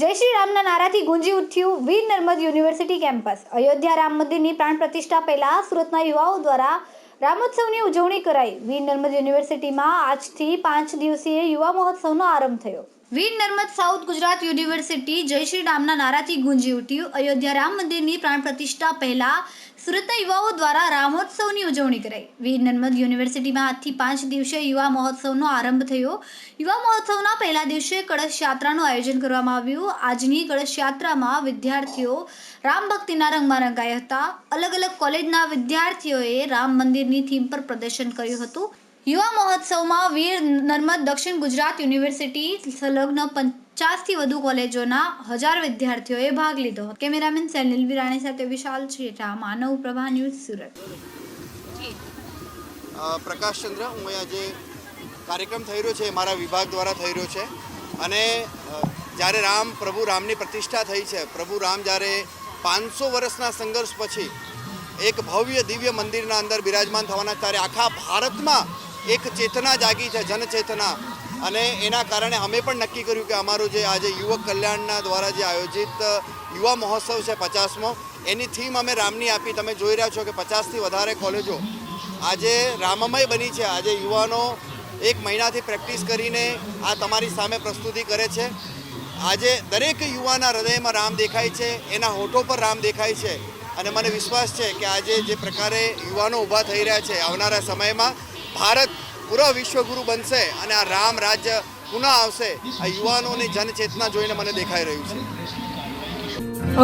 જય શ્રી રામના નારાથી ગુંજી ઉઠ્યું વીર નર્મદ યુનિવર્સિટી કેમ્પસ. અયોધ્યા રામ મંદિરની પ્રાણ પ્રતિષ્ઠા પહેલા સુરતના યુવાઓ દ્વારા રામોત્સવની ઉજવણી કરાઈ. વીર નર્મદ યુનિવર્સિટીમાં આજથી પાંચ દિવસીય યુવા મહોત્સવનો આરંભ થયો. વીર નર્મદ સાઉથ ગુજરાત યુનિવર્સિટી જય શ્રી રામના નારાથી ગુંજી ઉઠ્યું. અયોધ્યા રામ મંદિરની પ્રાણ પ્રતિષ્ઠા પહેલા સુરતના યુવાઓ દ્વારા રામોત્સવની ઉજવણી કરાઈ. વીર નર્મદ યુનિવર્સિટીમાં આજથી પાંચ દિવસીય યુવા મહોત્સવનો આરંભ થયો. યુવા મહોત્સવના પહેલા દિવસે કળશ યાત્રાનું આયોજન કરવામાં આવ્યું. આજની કળશ યાત્રામાં વિદ્યાર્થીઓ રામ ભક્તિના રંગમાં રંગાયા હતા. અલગ અલગ કોલેજના વિદ્યાર્થીઓએ રામ મંદિરની થીમ પર પ્રદર્શન કર્યું હતું. યુવા મહોત્સવમાં વીર નર્મદ દક્ષિણ ગુજરાત યુનિવર્સિટી સંલગ્ન પચાસથી વધુ કોલેજોના હજાર વિદ્યાર્થીઓએ ભાગ લીધો કેમેરામેન સેનિલ વિરાણી સાથે વિશાલ છેટા માનવ પ્રભા ન્યૂઝ સુરત. પ્રકાશ પ્રકાશચંદ્ર હું અહીંયા જે કાર્યક્રમ થઈ રહ્યો છે એ મારા વિભાગ દ્વારા થઈ રહ્યો છે. અને જ્યારે રામ, પ્રભુ રામની પ્રતિષ્ઠા થઈ છે, પ્રભુ રામ જ્યારે પાંચસો વર્ષના સંઘર્ષ પછી એક ભવ્ય દિવ્ય મંદિરના અંદર બિરાજમાન થવાના, ત્યારે આખા ભારતમાં એક ચેતના જાગી છે, જનચેતના. અને એના કારણે અમે પણ નક્કી કર્યું કે અમારું જે આજે યુવક કલ્યાણના દ્વારા જે આયોજિત યુવા મહોત્સવ છે પચાસમો, એની થીમ અમે રામની આપી. તમે જોઈ રહ્યા છો કે પચાસથી વધારે કોલેજો આજે રામમય બની છે. આજે યુવાનો એક મહિનાથી પ્રેક્ટિસ કરીને આ તમારી સામે પ્રસ્તુતિ કરે છે. આજે દરેક યુવાના હૃદયમાં રામ દેખાય છે, એના હોઠો પર રામ દેખાય છે. અને મને વિશ્વાસ છે કે આજે જે પ્રકારે યુવાનો ઊભા થઈ રહ્યા છે આવનારા સમયમાં ભારત પૂરા વિશ્વગુરુ બનશે અને આ રામ રાજ્ય પુનઃ આવશે. આ યુવાનોની જનચેતના જોઈને મને દેખાઈ રહ્યું છે.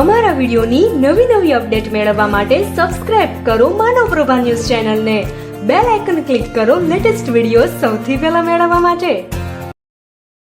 અમારા વિડીયોની નવી નવી અપડેટ મેળવવા માટે સબસ્ક્રાઇબ કરો માનવ પ્રભા ન્યૂઝ ચેનલને. બેલ આઇકન ક્લિક કરો લેટેસ્ટ વીડિયો સૌથી પહેલા મેળવવા માટે.